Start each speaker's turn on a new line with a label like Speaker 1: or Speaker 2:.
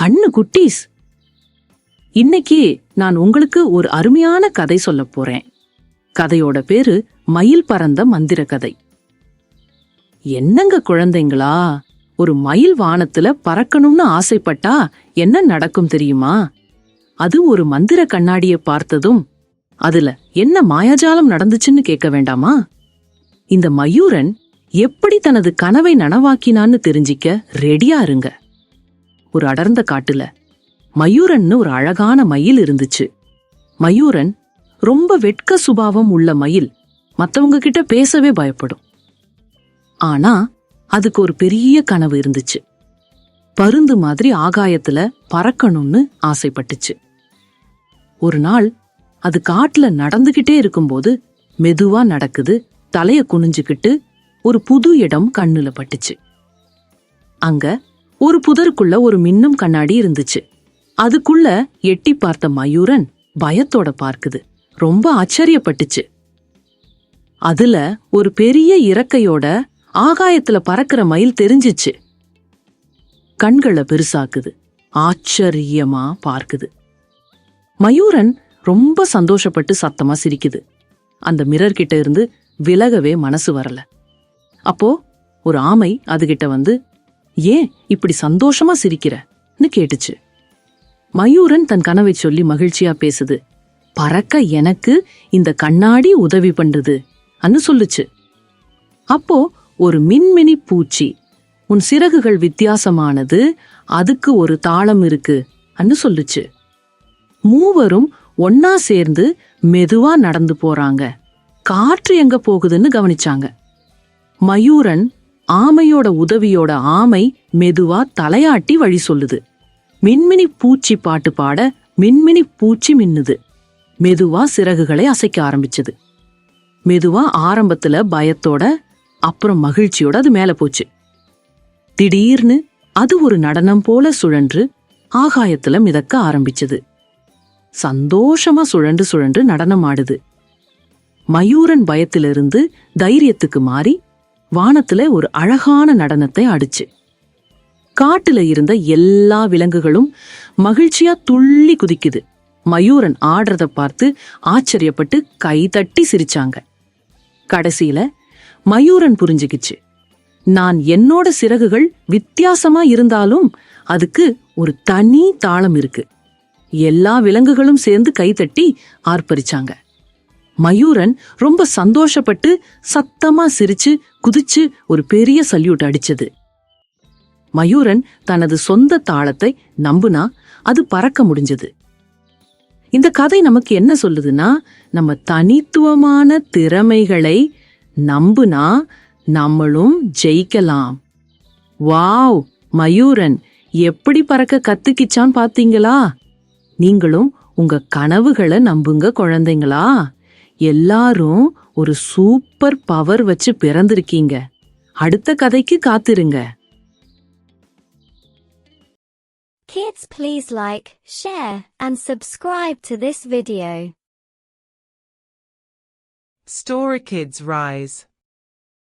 Speaker 1: கண்ணு குட்டீஸ். இன்னைக்கு நான் உங்களுக்கு ஒரு அருமையான கதை சொல்ல போறேன். கதையோட பேரு மயில் பறந்த மந்திர கதை. என்னங்க குழந்தைங்களா? ஒரு மயில் வானத்துல பறக்கணும்னு ஆசைப்பட்டா என்ன நடக்கும் தெரியுமா? அது ஒரு மந்திர கண்ணாடிய பார்த்ததும் அதுல என்ன மாயாஜாலம் நடந்துச்சுன்னு கேட்க வேண்டாமா? இந்த மயூரன் எப்படி தனது கனவை நனவாக்கினான்னு தெரிஞ்சிக்க ரெடியா இருங்க. ஒரு அடர்ந்த காட்டுல. மயூரன்னு ஒரு அழகான மயில் இருந்துச்சு. மயூரன் ரொம்ப வெட்க சுபாவம் உள்ள மயில். மத்தவங்க கிட்ட பேசவே பயப்படும். ஆனா அதுக்கு ஒரு பெரிய கனவு இருந்துச்சு. பருந்து மாதிரி ஆகாயத்துல பறக்கணும்னு ஆசைப்பட்டுச்சு. ஒரு நாள் அது காட்டுல நடந்துகிட்டே இருக்கும்போது மெதுவா நடக்குது தலைய குனிஞ்சுக்கிட்டு ஒரு புது இடம் கண்ணுல பட்டுச்சு. அங்க ஒரு புதருக்குள்ள ஒரு மின்னும் கண்ணாடி இருந்துச்சு. அதுக்குள்ள எட்டி பார்த்த மயூரன் பயத்தோட பார்க்குது. ரொம்ப ஆச்சரியப்பட்டுச்சு. அதுல ஒரு பெரிய இறக்கையோட ஆகாயத்துல பறக்கிற மயில் தெரிஞ்சிச்சு. கண்களை பெருசாக்குது. ஆச்சரியமா பார்க்குது. மயூரன் ரொம்ப சந்தோஷப்பட்டு சத்தமா சிரிக்குது. அந்த மிரர் கிட்ட இருந்து விலகவே மனசு வரல. அப்போ ஒரு ஆமை அதுகிட்ட வந்து ஏன் இப்படி சந்தோஷமா சிரிக்கிறன்னு கேட்டுச்சு. மயூரன் தன் கனவை சொல்லி மகிழ்ச்சியா பேசுது. பறக்க எனக்கு இந்த கண்ணாடி உதவி பண்றது அன்னு சொல்லுச்சு. அப்போ ஒரு மின்மினி பூச்சி உன் சிறகுகள் வித்தியாசமானது அதுக்கு ஒரு தாளம் இருக்கு அன்னு சொல்லுச்சு. மூவரும் ஒன்னா சேர்ந்து மெதுவா நடந்து போறாங்க. காற்று எங்க போகுதுன்னு கவனிச்சாங்க. மயூரன் ஆமையோட உதவியோட ஆமை மெதுவா தலையாட்டி வழி சொல்லுது. மின்மினி பூச்சி பாட்டு பாட மின்மினி பூச்சி மின்னுது. மெதுவா சிறகுகளை அசைக்க ஆரம்பிச்சது. மெதுவா ஆரம்பத்துல பயத்தோட அப்புறம் மகிழ்ச்சியோட அது மேல போச்சு. திடீர்னு அது ஒரு நடனம் போல சுழன்று ஆகாயத்துல மிதக்க ஆரம்பிச்சது. சந்தோஷமா சுழன்று சுழன்று நடனம் ஆடுது. மயூரன் பயத்திலிருந்து தைரியத்துக்கு மாறி வானத்துல ஒரு அழகான நடனத்தை ஆடுச்சு. காட்டுல இருந்த எல்லா விலங்குகளும் மகிழ்ச்சியா துள்ளி குதிக்குது. மயூரன் ஆடுறத பார்த்து ஆச்சரியப்பட்டு கைதட்டி சிரிச்சாங்க. கடைசியில மயூரன் புரிஞ்சுக்கிச்சு. நான் என்னோட சிறகுகள் வித்தியாசமா இருந்தாலும் அதுக்கு ஒரு தனி தாளம் இருக்கு. எல்லா விலங்குகளும் சேர்ந்து கைதட்டி ஆர்ப்பரிச்சாங்க. மயூரன் ரொம்ப சந்தோஷப்பட்டு சத்தமா சிரிச்சு குதிச்சு ஒரு பெரிய சல்யூட் அடிச்சது. மயூரன் தனது சொந்த தாளத்தை நம்புனா அது பறக்க முடிஞ்சது. இந்த கதை நமக்கு என்ன சொல்லுதுன்னா நம்ம தனித்துவமான திறமைகளை நம்புனா நம்மளும் ஜெயிக்கலாம். வாவ்! மயூரன் எப்படி பறக்க கத்துக்கிச்சான் பாத்தீங்களா? நீங்களும் உங்க கனவுகளை நம்புங்க குழந்தைங்களா? எல்லாரும் ஒரு சூப்பர் பவர் வச்சு பிறந்திருக்கீங்க அடுத்த கதைக்கு காத்திருங்க
Speaker 2: Kids please like, share, and subscribe to this video.
Speaker 3: Story Kids Rise